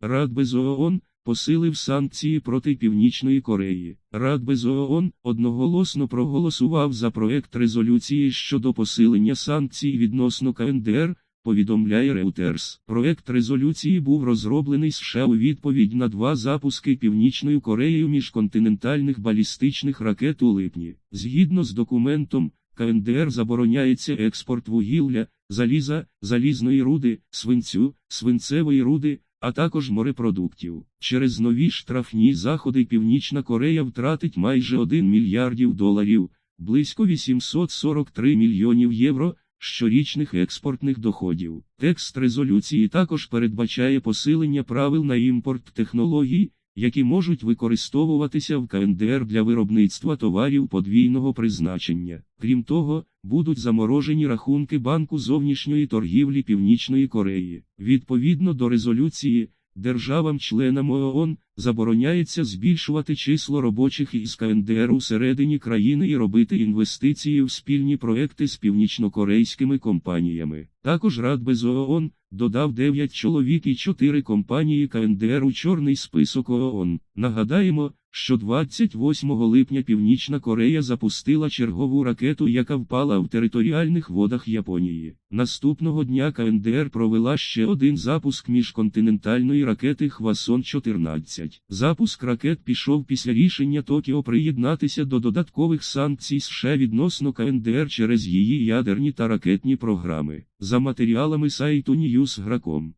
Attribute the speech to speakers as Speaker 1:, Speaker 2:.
Speaker 1: Радбез ООН посилив санкції проти Північної Кореї. Радбез ООН одноголосно проголосував за проект резолюції щодо посилення санкцій відносно КНДР, повідомляє Reuters. Проект резолюції був розроблений США у відповідь на два запуски Північною Кореєю міжконтинентальних балістичних ракет у липні. Згідно з документом, КНДР забороняється експорт вугілля, заліза, залізної руди, свинцю, свинцевої руди, а також морепродуктів. Через нові штрафні заходи Північна Корея втратить майже 1 мільярдів доларів, близько 843 мільйонів євро щорічних експортних доходів. Текст резолюції також передбачає посилення правил на імпорт технологій, які можуть використовуватися в КНДР для виробництва товарів подвійного призначення. Крім того, будуть заморожені рахунки Банку зовнішньої торгівлі Північної Кореї. Відповідно до резолюції, державам-членам ООН забороняється збільшувати число робочих із КНДР усередині країни і робити інвестиції в спільні проекти з північнокорейськими компаніями. Також Радбез ООН додав 9 чоловік і 4 компанії КНДР у чорний список ООН. Нагадаємо, що 28 липня Північна Корея запустила чергову ракету, яка впала в територіальних водах Японії. Наступного дня КНДР провела ще один запуск міжконтинентальної ракети Хвасон-14. Запуск ракет пішов після рішення Токіо приєднатися до додаткових санкцій США відносно КНДР через її ядерні та ракетні програми. За матеріалами сайту Newsgro.com.